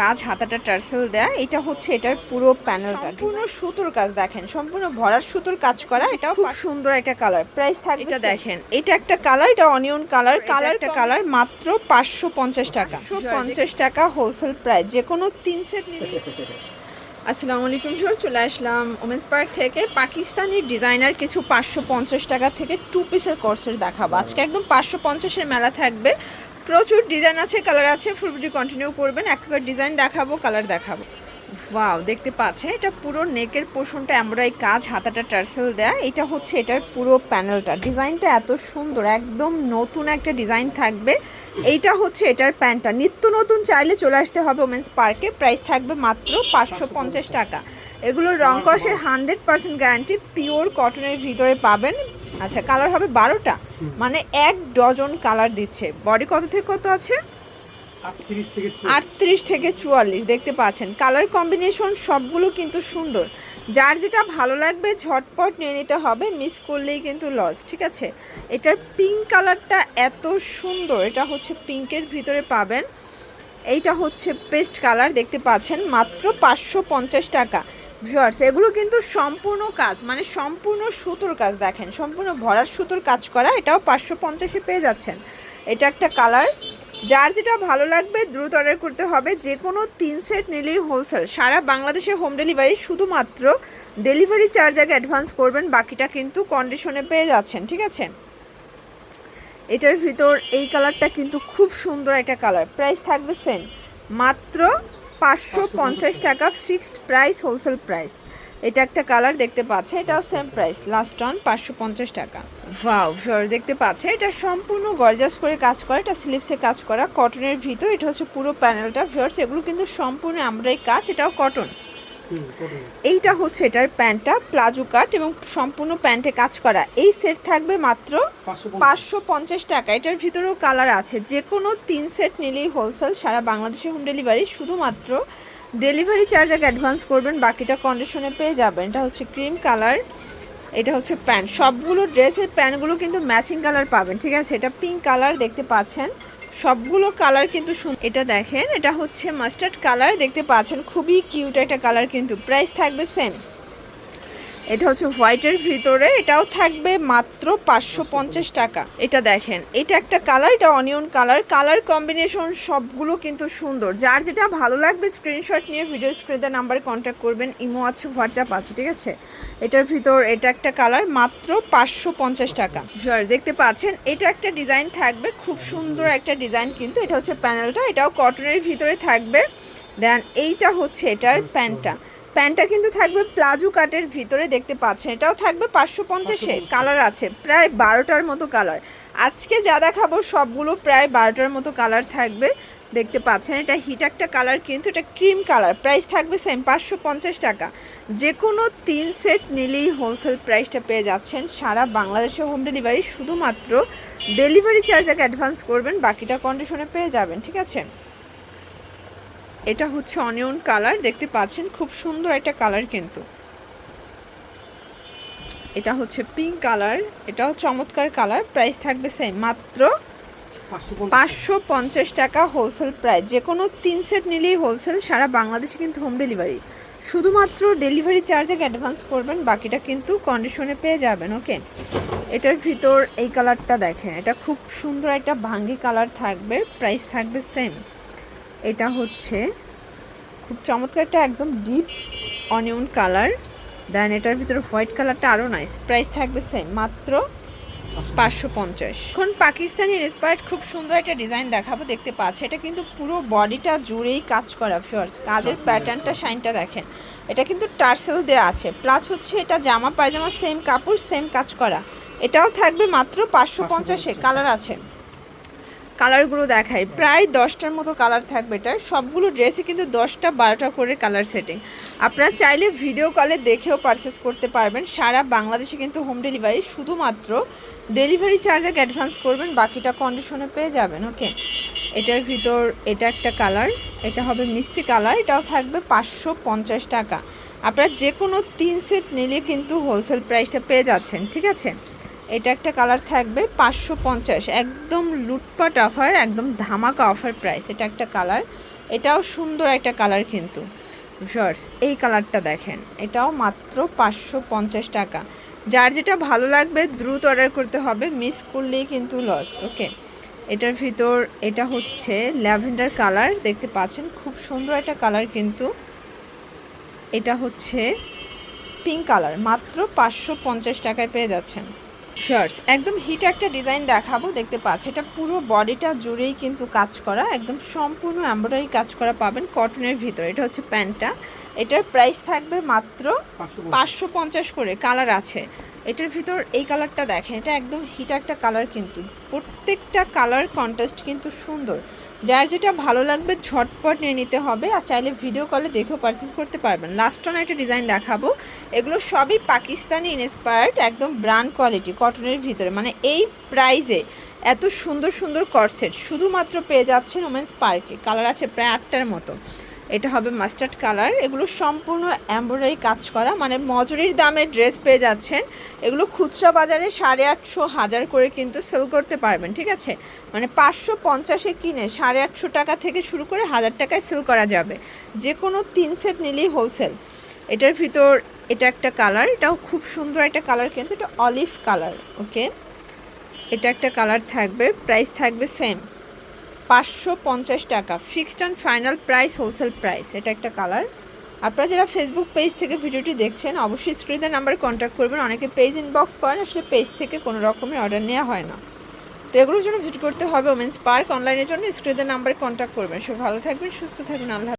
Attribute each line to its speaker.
Speaker 1: কাজ হাতাটা টার্সেল দেয়া এটা হচ্ছে এটার পুরো প্যানেলটা সম্পূর্ণ সুতোর কাজ দেখেন সম্পূর্ণ ভরার সুতোর কাজ করা এটাও খুব সুন্দর একটা কালার প্রাইস থাকবে এটা দেখেন এটা একটা কালার এটা অনিয়ন কালার কালার একটা কালার মাত্র পাঁচশো পঞ্চাশ টাকা। পঞ্চাশ টাকা হোলসেল প্রাইস যে কোনো তিন সেট নিলে। আসসালামু আলাইকুম স্যার চলে আসলাম ওমেন্স পার্ক থেকে। পাকিস্তানি ডিজাইনার কিছু পাঁচশো পঞ্চাশ টাকা থেকে টু পিসের কোর্সের দেখাবো। আজকে একদম পাঁচশো পঞ্চাশের মেলা থাকবে। প্রচুর ডিজাইন আছে কালার আছে ফুল ভিডিও কন্টিনিউ করবেন একবার ডিজাইন দেখাবো কালার দেখাবো। ওয়াও দেখতে পাচ্ছেন এটা পুরো নেকের পোর্শনটা এমব্রয়ডারি কাজ হাতাটা টার্সেল দেয়া এটা হচ্ছে এটার পুরো প্যানেলটা ডিজাইনটা এত সুন্দর একদম নতুন একটা ডিজাইন থাকবে। এইটা হচ্ছে এটার প্যান্টটা। নিত্য নতুন চাইলে চলে আসতে হবে ওমেন্স পার্কে প্রাইস থাকবে মাত্র পাঁচশো পঞ্চাশ টাকা। এগুলোর রং কষের হান্ড্রেড পার্সেন্ট গ্যারান্টি পিওর কটনের ভিতরে পাবেন। আচ্ছা কালার হবে বারোটা? মানে এক ডজন কালার দিচ্ছে। বডি কত থেকে কত আছে?
Speaker 2: আটত্রিশ থেকে
Speaker 1: চুয়াল্লিশ। দেখতে পাচ্ছেন। কালার কম্বিনেশন সবগুলো কিন্তু সুন্দর। যার যেটা ভালো লাগবে ঝটপট নিয়ে নিতে হবে মিস করলেই কিন্তু লস ঠিক আছে? এটার পিঙ্ক কালারটা এত সুন্দর এটা হচ্ছে পিঙ্কের ভিতরে পাবেন। এইটা হচ্ছে পেস্ট কালার দেখতে পাচ্ছেন। মাত্র পাঁচশো পঞ্চাশ টাকা। ভিউয়ার্স এগুলো কিন্তু সম্পূর্ণ কাজ মানে সম্পূর্ণ সুতোর কাজ দেখেন, সম্পূর্ণ ভরার সুতোর কাজ করা, এটাও পাঁচশো পঞ্চাশে পেয়ে যাচ্ছেন। এটা একটা কালার যার যেটা ভালো লাগবে দ্রুত অর্ডার করতে হবে যে কোনো তিন সেট নিলেই হোলসেল সারা বাংলাদেশে হোম ডেলিভারি শুধুমাত্র ডেলিভারি চার্জ আগে অ্যাডভান্স করবেন, বাকিটা কিন্তু কন্ডিশনে পেয়ে যাচ্ছেন, ঠিক আছে? এটার ভিতর এই কালারটা কিন্তু খুব সুন্দর একটা কালার প্রাইস থাকবে সেম মাত্র পাঁচশো পঞ্চাশ টাকা ফিক্সড প্রাইস, হোলসেল প্রাইস। এটা একটা কালার দেখতে পাচ্ছে, এটাও সেম প্রাইস লাস্ট অন পাঁচশো পঞ্চাশ টাকা। ভাও ভিউয়ার দেখতে পাচ্ছে, এটা সম্পূর্ণ গর্জাস করে কাজ করা, এটা স্লিপসে কাজ করা কটনের ভিতর, এটা হচ্ছে পুরো প্যানেলটা ভিউয়ার্স এগুলো কিন্তু সম্পূর্ণ আমরাই কাজ, এটাও কটন এইটা হচ্ছে এটার প্যান্টটা প্লাজো কাট এবং সম্পূর্ণ প্যান্টে কাজ করা। এই সেট থাকবে মাত্র পাঁচশো পঞ্চাশ। টাকা। এটার ভিতরেও কালার আছে। যে কোনো তিন সেট নিলেই হোলসেল সারা বাংলাদেশে হোম ডেলিভারি। শুধুমাত্র ডেলিভারি চার্জ আগে অ্যাডভান্স করবেন বাকিটা কন্ডিশনে পেয়ে যাবেন। এটা হচ্ছে ক্রিম কালার এটা হচ্ছে প্যান্ট। সবগুলো ড্রেসের প্যান্টগুলো কিন্তু ম্যাচিং কালার পাবেন ঠিক আছে? এটা পিঙ্ক কালার দেখতে পাচ্ছেন। সবগুলো কালার কিন্তু এটা দেখেন, এটা হচ্ছে মাস্টার্ড কালার দেখতে পাচ্ছেন, খুবই কিউট একটা কালার কিন্তু। প্রাইস থাকবে সেম এটা হচ্ছে হোয়াইটের ভিতরে, এটাও থাকবে মাত্র পাঁচশো পঞ্চাশ টাকা। এটা দেখেন, এটা একটা কালার, এটা অনিয়ন কালার। কালার কম্বিনেশন সবগুলো কিন্তু সুন্দর। যার যেটা ভালো লাগবে, স্ক্রিনশট নিয়ে ভিডিও স্ক্রিনে নাম্বারে কন্ট্যাক্ট করবেন। ইমো আছে, হোয়াটসঅ্যাপ আছে, ঠিক আছে? এটার ভিতর এটা একটা কালার, মাত্র পাঁচশো পঞ্চাশ টাকা। দেখতে পাচ্ছেন, এটা একটা ডিজাইন থাকবে, খুব সুন্দর একটা ডিজাইন কিন্তু। এটা হচ্ছে প্যানেলটা, এটাও কটনের ভিতরে থাকবে। দেন এইটা হচ্ছে এটার প্যান্টটা। প্যান্টটা কিন্তু থাকবে প্লাজো কাটের ভিতরে দেখতে পাচ্ছেন। এটাও থাকবে পাঁচশো পঞ্চাশে কালার আছে প্রায় বারোটার মতো কালার। আজকে যা দেখাবো সবগুলো প্রায় বারোটার মতো কালার থাকবে দেখতে পাচ্ছেন। এটা হিট একটা কালার কিন্তু এটা ক্রিম কালার। প্রাইস থাকবে সেম পাঁচশো পঞ্চাশ টাকা। যে কোনো তিন সেট নিলেই হোলসেল প্রাইসটা পেয়ে যাচ্ছেন। সারা বাংলাদেশে হোম ডেলিভারি শুধুমাত্র ডেলিভারি চার্জ আগে অ্যাডভান্স করবেন বাকিটা কন্ডিশনে পেয়ে যাবেন ঠিক আছে? এটা হচ্ছে অনিয়ন কালার, দেখতে পাচ্ছেন খুব সুন্দর একটা কালার কিন্তু। এটা হচ্ছে পিঙ্ক কালার, এটাও চমৎকার কালার, প্রাইস থাকবে সেম মাত্র পাঁচশো পঞ্চাশ টাকা হোলসেল প্রাইস যে কোনো তিন সেট নিলেই হোলসেল সারা বাংলাদেশে কিন্তু হোম ডেলিভারি শুধুমাত্র ডেলিভারি চার্জে অ্যাডভান্স করবেন, বাকিটা কিন্তু কন্ডিশনে পেয়ে যাবেন ওকে এটার ভিতর এই কালারটা দেখেন, এটা খুব সুন্দর একটা ভাঙ্গি কালার থাকবে প্রাইস থাকবে সেম এটা হচ্ছে খুব চমৎকার একটা একদম ডিপ অনিয়ন কালার দেন এটার ভিতরে হোয়াইট কালারটা আরও নাইস প্রাইস থাকবে সেম মাত্র পাঁচশো পঞ্চাশ। এখন পাকিস্তানি রেসপার্ট খুব সুন্দর একটা ডিজাইন দেখাবো দেখতে পাচ্ছে। এটা কিন্তু পুরো বডিটা জুড়েই কাজ করা ফিওর্স কাজের প্যাটার্নটা শাইনটা দেখেন। এটা কিন্তু টার্সেল দেওয়া আছে। প্লাস হচ্ছে এটা জামা পায়জামা সেম কাপড় সেম কাজ করা। এটাও থাকবে মাত্র পাঁচশো পঞ্চাশে কালার আছে। কালারগুলো দেখাই। প্রায় দশটার মতো কালার থাকবে এটা সবগুলো ড্রেসে কিন্তু দশটা বারোটা করে কালার সেটিং আপনারা চাইলে ভিডিও কলে দেখেও পারচেস করতে পারবেন। সারা বাংলাদেশে কিন্তু হোম ডেলিভারি শুধুমাত্র ডেলিভারি চার্জ এক অ্যাডভান্স করবেন, বাকিটা কন্ডিশনে পেয়ে যাবেন ওকে এটার ভিতর এটা একটা কালার এটা হবে মিষ্টি কালার এটাও থাকবে পাঁচশো পঞ্চাশ টাকা। আপনারা যে কোনো তিন সেট নিলে কিন্তু হোলসেল প্রাইসটা পেয়ে যাচ্ছেন, ঠিক আছে? এটা একটা কালার থাকবে পাঁচশো পঞ্চাশ। একদম লুটপাট অফার একদম ধামাকা অফার প্রাইস এটা একটা কালার। এটাও সুন্দর একটা কালার কিন্তু। শর্টস এই কালারটা দেখেন, এটাও মাত্র পাঁচশো পঞ্চাশ টাকা। যার যেটা ভালো লাগবে, দ্রুত অর্ডার করতে হবে মিস করলেই কিন্তু লস ওকে এটার ভিতর, এটা হচ্ছে ল্যাভেন্ডার কালার, দেখতে পাচ্ছেন, খুব সুন্দর একটা কালার কিন্তু। এটা হচ্ছে পিঙ্ক কালার মাত্র পাঁচশো পঞ্চাশ টাকায় পেয়ে যাচ্ছেন। শার্টস একদম হিট একটা ডিজাইন দেখাবো দেখতে পাচ্ছি। এটা পুরো বডিটা জুড়েই কিন্তু কাজ করা একদম সম্পূর্ণ এমব্রয়ডারি কাজ করা পাবেন কটনের ভিতরে। এটা হচ্ছে প্যান্টটা। এটার প্রাইস থাকবে মাত্র
Speaker 2: পাঁচশো
Speaker 1: পাঁচশো পঞ্চাশ করে। কালার আছে। এটার ভিতর এই কালারটা দেখেন, এটা একদম হিট একটা কালার কিন্তু। প্রত্যেকটা কালার কন্ট্রাস্ট কিন্তু সুন্দর। যার যেটা ভালো লাগবে ঝটপট নিয়ে নিতে হবে আর চাইলে ভিডিও কলে দেখেও পারচেস করতে পারবেন। লাস্ট অন একটা ডিজাইন দেখাবো। এগুলো সবই পাকিস্তানি ইন্সপায়ার্ড একদম ব্র্যান্ড কোয়ালিটি কটনের ভিতরে। মানে এই প্রাইজে এত সুন্দর সুন্দর কর্সেট শুধুমাত্র পেয়ে যাচ্ছেন ওমেন্স পার্কে কালার আছে প্রায় আটটার মতো। এটা হবে মাস্টার্ড কালার। এগুলো সম্পূর্ণ এমব্রয়ডারি কাজ করা। মানে মজুরির দামে ড্রেস পেয়ে যাচ্ছেন। এগুলো খুচরা বাজারে সাড়ে আটশো, হাজার করে কিন্তু সেল করতে পারবেন, ঠিক আছে? মানে পাঁচশো পঞ্চাশে কিনে সাড়ে আটশো টাকা থেকে শুরু করে হাজার টাকায় সেল করা যাবে। যে কোনো তিন সেট নিলেই হোলসেল এটার ভিতর এটা একটা কালার। এটাও খুব সুন্দর একটা কালার কিন্তু, এটা অলিভ কালার ওকে এটা একটা কালার থাকবে প্রাইস থাকবে সেম পাঁচশো পঞ্চাশ টাকা। Fixed and final price, wholesale price, এটা একটা কালার। আপনারা যারা ফেসবুক পেজ থেকে ভিডিওটি দেখছেন, অবশ্যই স্ক্রিনের নাম্বার কন্ট্যাক্ট করবেন। অনেকে পেজ ইনবক্স করেন, আসলে পেজ থেকে কোনো রকমের অর্ডার নেওয়া হয় না। তো এগুলোর জন্য ভিজিট করতে হবে ওমেন্স পার্ক অনলাইনের জন্য। স্ক্রিনের নাম্বারে কন্ট্যাক্ট করবেন। সব ভালো থাকবেন, সুস্থ থাকবেন। আল্লাহ